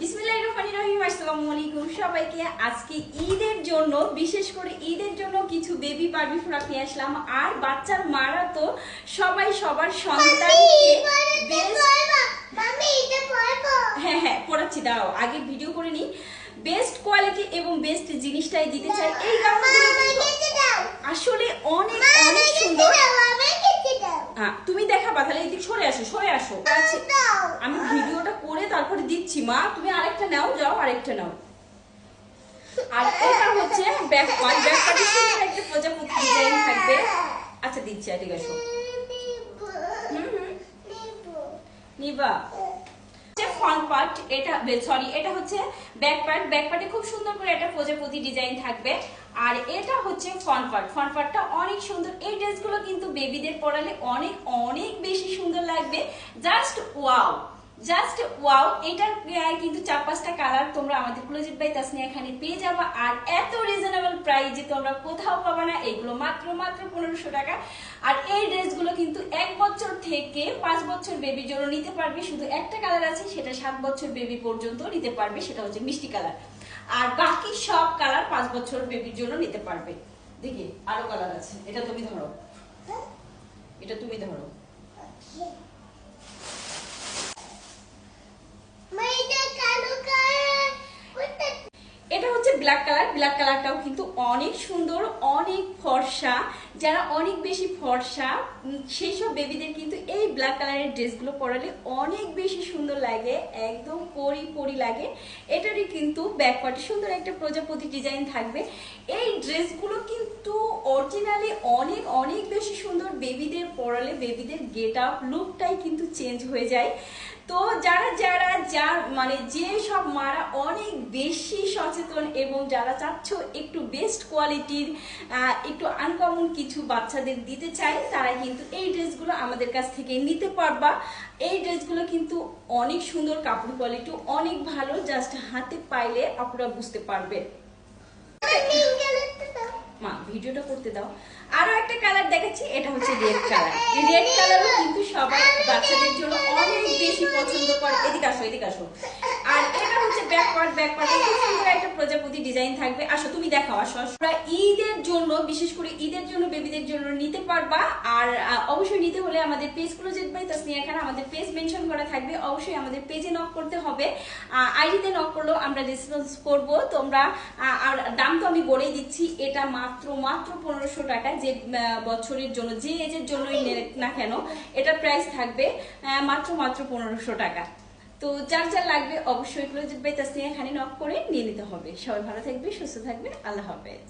বিসমিল্লাহির রহমানির রহিম আসসালামু আলাইকুম। সবাইকে আজকে ঈদের জন্য বিশেষ করে ঈদের জন্য কিছু বেবি বারবি ফ্রক নিয়ে আসলাম। আর বাচ্চার মারা তো সবাই সবার সন্তানকে হ্যাঁ হ্যাঁ পড়াচ্ছি দাঁড়াও আগে ভিডিও করে নিই। বেস্ট কোয়ালিটি এবং বেস্ট জিনিসটাই দিতে চাই। এই আসলে অনেক অনেক সুন্দর হ্যাঁ, তুমি দেখাবা তাহলে এদিক সরে আসো সরে আসো। আমি তারপরে দিচ্ছি, মা, তুমি আরেকটা নাও, যাও, আরেকটা নাও। আর এটা হচ্ছে ব্যাক পার্ট ব্যাক পার্টে সুন্দর একটা প্রজাপতি ডিজাইন থাকবে। আচ্ছা দিচ্ছি ঠিক আছে নিবা। ফ্রন্ট পার্ট এটা সরি এটা হচ্ছে ব্যাক পার্ট ব্যাক পার্টে খুব সুন্দর করে একটা প্রজাপতি ডিজাইন থাকবে। আর এটা হচ্ছে ফ্রন্ট পার্ট ফ্রন্ট পার্টটা অনেক সুন্দর। এই ড্রেসগুলো কিন্তু বেবিদের পরালে অনেক অনেক বেশি সুন্দর লাগবে। জাস্ট ওয়াও জাস্ট ওয়াও এটার কিন্তু চার পাঁচটা কালার তোমরা আমাদের ক্লোজেট বাই তাসনিয়া এখানে পেয়ে যাবা। আর এত রিজনেবল প্রাইসে তোমরা কোথাও পাবা না এগুলো মাত্র মাত্র পনেরোশো টাকা। আর এই ড্রেসগুলো কিন্তু এক বছর থেকে পাঁচ বছর বেবির জন্য নিতে পারবে। শুধু একটা কালার আছে সেটা সাত বছর বেবি পর্যন্ত নিতে পারবে সেটা হচ্ছে মিষ্টি কালার আর বাকি সব কালার পাঁচ বছর বেবির জন্য নিতে পারবে। দেখি আরও কালার আছে। এটা তুমি ধরো। এটা তুমি ধরো এটা হচ্ছে ব্ল্যাক কালার ব্ল্যাক কালারটাও কিন্তু অনেক সুন্দর, অনেক ফর্সা। যারা অনেক বেশি ফর্সা সেই সব বেবিদের কিন্তু এই ব্ল্যাক কালারের ড্রেসগুলো পরালে অনেক বেশি সুন্দর লাগে, একদম পরি পরি লাগে। এটারই কিন্তু ব্যাকপার্টে সুন্দর একটা প্রজাপতি ডিজাইন থাকবে। এই ড্রেসগুলো কিন্তু অরিজিনালি অনেক অনেক বেশি সুন্দর বেবিদের পরালে বেবিদের গেট আপ লুকটাই কিন্তু চেঞ্জ হয়ে যায়। তো যারা যারা, যা মানে যে সব মারা অনেক বেশি সচেতন এবং যারা চাচ্ছ একটু বেস্ট কোয়ালিটির একটু আনকমন কিছু বাচ্চাদের দিতে চাই তারা কিন্তু এই ড্রেসগুলো আমাদের কাছ থেকে নিতে পারবা। এই ড্রেসগুলো কিন্তু অনেক সুন্দর, কাপড় কোয়ালিটি অনেক ভালো জাস্ট হাতে পাইলে আপনারা বুঝতে পারবে। মা, ভিডিওটা করতে দাও। আরও একটা কালার দেখাচ্ছি, এটা হচ্ছে রেড কালার রেড কালারও কিন্তু সবাই বাচ্চাদের জন্য বেশি পছন্দ করে। এদিকে আসো এদিকে আসো। আর এটা হচ্ছে ব্যাকওয়ার্ড পার্ট প্রজাপতি ডিজাইন থাকবে। আসো, তুমি দেখাও, আসো। তোমরা ঈদের জন্য, বিশেষ করে ঈদের জন্য বেবিদের জন্য নিতে পারবা। আর অবশ্যই নিতে হলে আমাদের পেজ যেতে পাই তাসনিয়া এখানে আমাদের পেজ মেনশন করা থাকবে, অবশ্যই আমাদের পেজে নক করতে হবে। আইডিতে নক করলেও আমরা রেসপন্স করব। তোমরা আর দাম তো আমি বলেই দিচ্ছি, এটা মাত্র মাত্র পনেরোশো টাকা যে বছরের জন্য, যে এজের জন্যই না কেন, এটা প্রাইস থাকবে মাত্র মাত্র পনেরোশো টাকা। তো যার যার লাগবে অবশ্যই ক্লোজেট বাই তাসনিয়া এখানে নক করে নিয়ে নিতে হবে। সবাই ভালো থাকবে, সুস্থ থাকবে আল্লাহ হাফেজ।